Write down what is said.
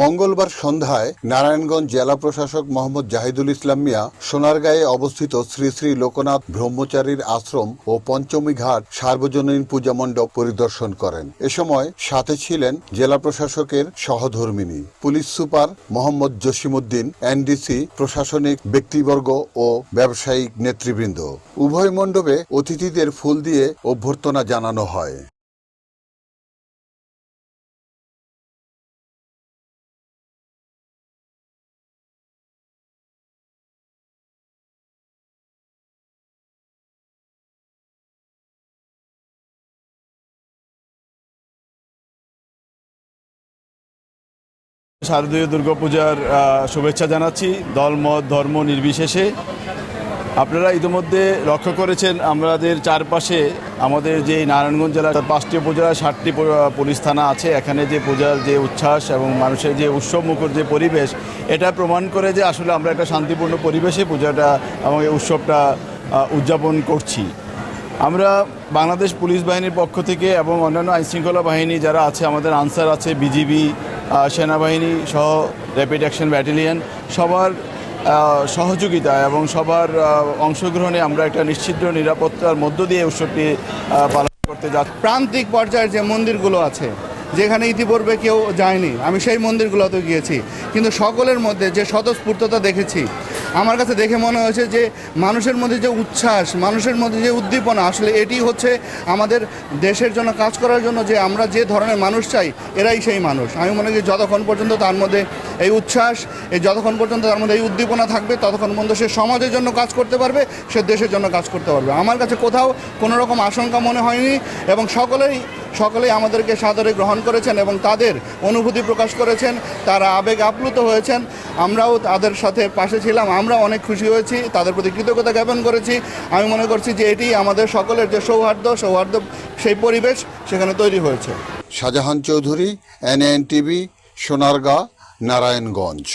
মঙ্গলবার সন্ধ্যায় নারায়ণগঞ্জ জেলা প্রশাসক মোহাম্মদ জাহিদুল ইসলাম মিয়া সোনারগাঁয়ে অবস্থিত শ্রী শ্রী লোকনাথ ব্রহ্মচারীর আশ্রম ও পঞ্চমী ঘাট সার্বজনীন পূজা মণ্ডপ পরিদর্শন করেন। এ সময় সাথে ছিলেন জেলা প্রশাসকের সহধর্মিনী, police super Mohammad Jasimuddin, NDC প্রশাসনিক ব্যক্তিবর্গ ও ব্যবসায়িক নেতৃবৃন্দ। উভয় মণ্ডপে অতিথিদের ফুল দিয়ে অভ্যর্থনা জানানো হয়। শারদীয় দুর্গাপূজার শুভেচ্ছা জানাচ্ছি। দলমত ধর্ম নির্বিশেষে। আপনারা ইতিমধ্যে লক্ষ্য করেছেন, আমাদের চারপাশে আমাদের যে নারায়ণগঞ্জ জেলার পাঁচটি উপজেলায় ষাটটি পুলিশ থানা আছে। এখানে যে পূজার যে উচ্ছ্বাস এবং মানুষের যে উৎসব মুখর যে পরিবেশ, এটা প্রমাণ করে যে আসলে আমরা একটা শান্তিপূর্ণ পরিবেশে পূজাটা এবং এই উৎসবটা উদযাপন করছি। আমরা বাংলাদেশ পুলিশ বাহিনীর পক্ষ থেকে এবং অন্যান্য আইনশৃঙ্খলা বাহিনী যারা আছে, আমাদের আনসার আছে, বিজিবি সেনাবাহিনী সহ র্যাপিড অ্যাকশন ব্যাটালিয়ন সবার সহযোগিতা এবং সবার অংশগ্রহণে আমরা একটা নিশ্চিদ্র নিরাপত্তার মধ্য দিয়ে উৎসবটি পালন করতে যাচ্ছি প্রান্তিক পর্যায়ের যে মন্দিরগুলো আছে, যেখানে ইতিপূর্বে কেউ যায়নি, আমি সেই মন্দিরগুলোতে গিয়েছি। কিন্তু সকলের মধ্যে যে স্বতঃস্ফূর্ততা দেখেছি আমার কাছে দেখে মনে হয়েছে যে মানুষের মধ্যে যে উচ্ছ্বাস, মানুষের মধ্যে যে উদ্দীপনা, আসলে এটি হচ্ছে আমাদের দেশের জন্য, কাজ করার জন্য যে আমরা যে ধরনের মানুষ চাই, এরাই সেই মানুষ। আমি মনে করি যতক্ষণ পর্যন্ত তার মধ্যে এই উচ্ছ্বাস, এই যতক্ষণ পর্যন্ত তার মধ্যে এই উদ্দীপনা থাকবে, ততক্ষণ পর্যন্ত সে সমাজের জন্য কাজ করতে পারবে, সে দেশের জন্য কাজ করতে পারবে। আমার কাছে কোথাও কোনো রকম আশঙ্কা মনে হয়নি এবং সকলেই সকলেই আমাদেরকে সাদরে গ্রহণ করেছেন এবং তাদের অনুভূতি প্রকাশ করেছেন, তারা আবেগ আপ্লুত হয়েছেন। আমরাও তাদের সাথে পাশে ছিলাম, আমরা অনেক খুশি হয়েছি, তাদের প্রতি কৃতজ্ঞতা জ্ঞাপন করেছি। আমি মনে করছি যে এটি আমাদের সকলের যে সৌহার্দ্য সৌহার্দ্য সেই পরিবেশ সেখানে তৈরি হয়েছে। Shahjahan Chowdhury NN TV Sonargaon, Narayanganj.